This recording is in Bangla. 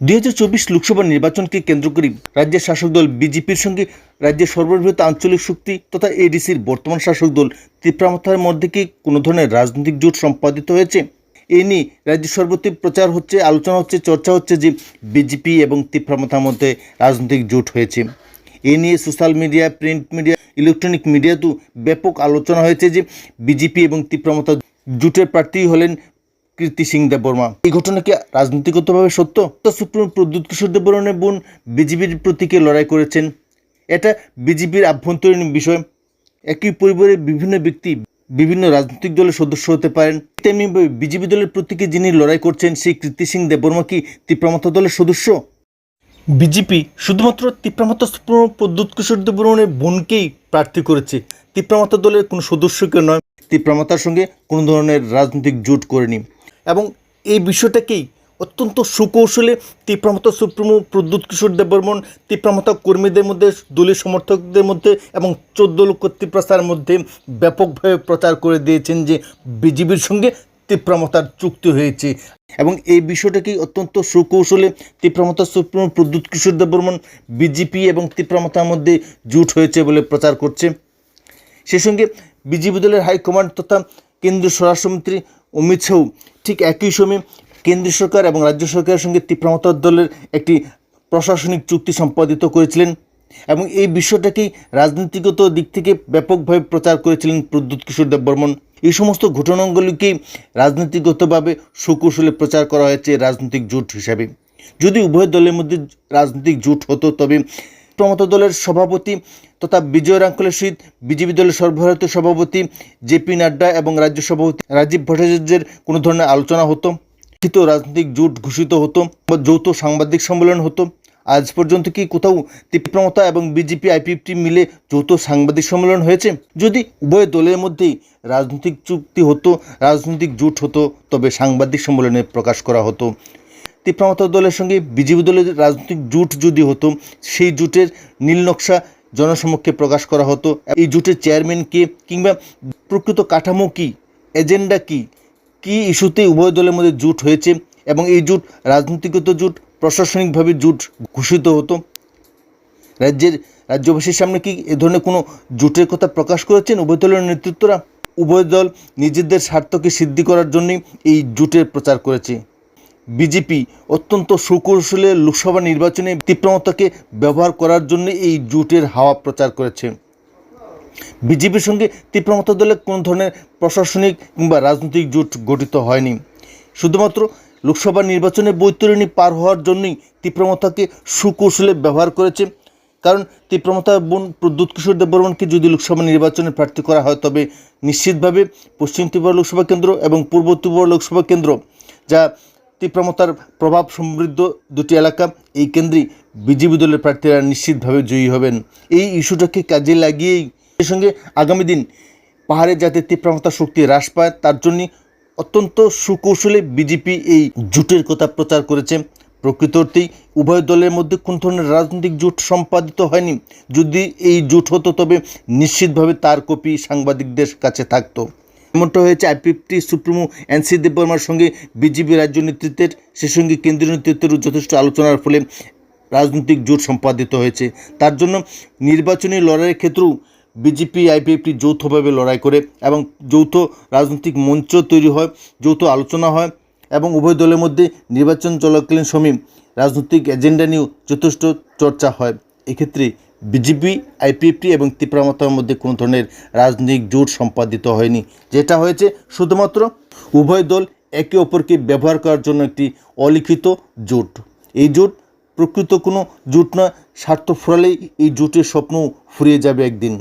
দুই হাজার চব্বিশ লোকসভা নির্বাচনকে কেন্দ্র করে রাজ্যের শাসক দল বিজেপির সঙ্গে রাজ্যের সর্ববৃহৎ আঞ্চলিক শক্তি তথা এডিসির বর্তমান শাসক দল তীব্রামথার মধ্যে কি কোনো ধরনের রাজনৈতিক জোট সম্পাদিত হয়েছে? এ নিয়ে রাজ্যের সর্বত্র প্রচার হচ্ছে, আলোচনা হচ্ছে, চর্চা হচ্ছে যে বিজেপি এবং তীব্রামথার মধ্যে রাজনৈতিক জোট হয়েছে। এ নিয়ে social media, print media, electronic মিডিয়াতেও ব্যাপক আলোচনা হয়েছে যে বিজেপি এবং তীব্রমতা জোটের প্রার্থী হলেন কীর্তি সিং দেববর্মা। এই ঘটনা কি রাজনীতিগতভাবে সত্য? তো সুপ্রিম প্রদ্যুৎ কিশোর দেববর্মানের বোন বিজেপির প্রতীকে লড়াই করেছেন? এটা বিজেপির আভ্যন্তরীণ বিষয়। একই পরিবারের বিভিন্ন ব্যক্তি বিভিন্ন রাজনৈতিক দলের সদস্য হতে পারেন। তেমনি বিজেপি দলের প্রতীকে যিনি লড়াই করছেন, সেই কীর্তি সিং দেববর্মা কি তীব্রমতা দলের সদস্য? বিজেপি শুধুমাত্র সুপ্রিমো প্রদ্যুৎ কিশোর দেববর্মনের বোনকেই প্রার্থী করেছে। তিপ্রামাতা দলের কোনো সদস্যকে নয়। তিপ্রামাতার সঙ্গে কোনো ধরনের রাজনৈতিক জোট করেনি। এবং এই বিষয়টাকেই অত্যন্ত সুকৌশলে তিপ্রামাতা সুপ্রিমো প্রদ্যুৎ কিশোর দেববর্মন তিপ্রামাতা কর্মীদের মধ্যে, দলীয় সমর্থকদের মধ্যে এবং চোদ্দ লক্ষ মধ্যে ব্যাপকভাবে প্রচার করে দিয়েছেন যে বিজেপির সঙ্গে তীব্রমতার চুক্তি হয়েছে। এবং এই বিষয়টাকেই অত্যন্ত সুকৌশলে তীব্রমতা সুপ্রিমো প্রদ্যুৎ কিশোর দেববর্মন, বিজেপি এবং তীব্রমতার মধ্যে জুট হয়েছে বলে প্রচার করছে। সেই সঙ্গে বিজেপি দলের হাইকমান্ড তথা কেন্দ্রীয় স্বরাষ্ট্রমন্ত্রী অমিত শাহ ঠিক একই সময়ে কেন্দ্রীয় সরকার এবং রাজ্য সরকারের সঙ্গে তীব্রমতা দলের একটি প্রশাসনিক চুক্তি সম্পাদিত করেছিলেন এবং এই বিষয়টাকেই রাজনীতিগত দিক থেকে ব্যাপকভাবে প্রচার করেছিলেন প্রদ্যুৎ কিশোর দেববর্মন এই সমস্ত ঘটনাগুলিকেই রাজনীতিগতভাবে সুকৌশলে প্রচার করা হয়েছে রাজনৈতিক জোট হিসাবে। যদি উভয় দলের মধ্যে রাজনৈতিক জোট হতো, তবে প্রমত দলের সভাপতি তথা বিজয় রাঙ্কলের সহিত বিজেপি দলের সর্বভারতীয় সভাপতি জেপি নাড্ডা এবং রাজ্য সভাপতি রাজীব ভট্টাচার্যের কোনো ধরনের আলোচনা হতো, লিখিত রাজনৈতিক জোট ঘোষিত হতো বা যৌথ সাংবাদিক সম্মেলন হতো। আজ পর্যন্ত কি কোথাও তীব্রমতা এবং বিজেপি আইপিএফটি মিলে যৌথ সাংবাদিক সম্মেলন হয়েছে? যদি উভয় দলের মধ্যেই রাজনৈতিক চুক্তি হতো, রাজনৈতিক জোট হতো, তবে সাংবাদিক সম্মেলনে প্রকাশ করা হতো। তীব্রমতা দলের সঙ্গে বিজেপি দলের রাজনৈতিক জোট যদি হতো, সেই জোটের নীল নকশা জনসমক্ষে প্রকাশ করা হতো। এই জোটের চেয়ারম্যান কে কিংবা প্রকৃত কাঠামো কী, এজেন্ডা কী কী ইস্যুতে উভয় দলের মধ্যে জোট হয়েছে এবং এই জোট রাজনীতিগত জোট, প্রশাসনিকভাবে জোট ঘোষিত হতো? রাজ্যের রাজ্যবাসীর সামনে কি এ ধরনের কোনো জোটের কথা প্রকাশ করেছেন উভয় দলের নেতৃত্বরা? উভয় দল নিজেদের স্বার্থকে সিদ্ধি করার জন্যই এই জোটের প্রচার করেছে। বিজেপি অত্যন্ত সুকৌশলে লোকসভা নির্বাচনে তীব্রমতাকে ব্যবহার করার জন্য এই জোটের হাওয়া প্রচার করেছে। বিজেপির সঙ্গে তীব্রমতা দলে কোনো ধরনের প্রশাসনিক কিংবা রাজনৈতিক জোট গঠিত হয়নি। শুধুমাত্র লোকসভা নির্বাচনে বৈতরণী পার হওয়ার জন্যই তীব্রমতাকে সুকৌশলে ব্যবহার করেছে। কারণ তীব্রমতা বোন প্রদ্যুৎ কিশোর দেববর্মনকে যদি লোকসভা নির্বাচনে প্রার্থী করা হয়, তবে নিশ্চিতভাবে পশ্চিম ত্রিপুরা লোকসভা কেন্দ্র এবং পূর্ব ত্রিপুরা লোকসভা কেন্দ্র, যা তীব্রমতার প্রভাব সমৃদ্ধ দুটি এলাকা, এই কেন্দ্রে বিজেপি দলের প্রার্থীরা নিশ্চিতভাবে জয়ী হবেন। এই ইস্যুটাকে কাজে লাগিয়েই এর সঙ্গে আগামী দিন পাহাড়ে যাতে তীব্রমতার শক্তি হ্রাস পায়, তার জন্য অত্যন্ত সুকৌশলে বিজেপি এই জোটের কথা প্রচার করেছে। প্রকৃত অর্থেই উভয় দলের মধ্যে কোন ধরনের রাজনৈতিক জোট সম্পাদিত হয়নি। যদি এই জোট হতো তবে নিশ্চিতভাবে তার কপি সাংবাদিকদের কাছে থাকতো। এমনটা হয়েছে, আইপিএফটি সুপ্রিমো এনসি দেববর্মার সঙ্গে বিজেপি রাজ্য নেতৃত্বের, সে সঙ্গে কেন্দ্রীয় নেতৃত্বেরও যথেষ্ট আলোচনার ফলে রাজনৈতিক জোট সম্পাদিত হয়েছে। তার জন্য নির্বাচনী লড়াইয়ের ক্ষেত্রেও বিজেপি, আইপিএফটি যৌথভাবে লড়াই করে এবং যৌথ রাজনৈতিক মঞ্চ তৈরি হয়, যৌথ আলোচনা হয় এবং উভয় দলের মধ্যে নির্বাচন চলাকালীন সময়ে রাজনৈতিক এজেন্ডা নিয়েও যথেষ্ট চর্চা হয়। এক্ষেত্রে বিজেপি আইপিএফটি এবং তীব্রামতার মধ্যে কোনো ধরনের রাজনৈতিক জোট সম্পাদিত হয়নি। যেটা হয়েছে, শুধুমাত্র উভয় দল একে অপরকে ব্যবহার করার জন্য একটি অলিখিত জোট। এই জোট প্রকৃত কোনো জোট না স্বার্থ ফুরালেই এই জোটের স্বপ্ন ফুরিয়ে যাবে একদিন।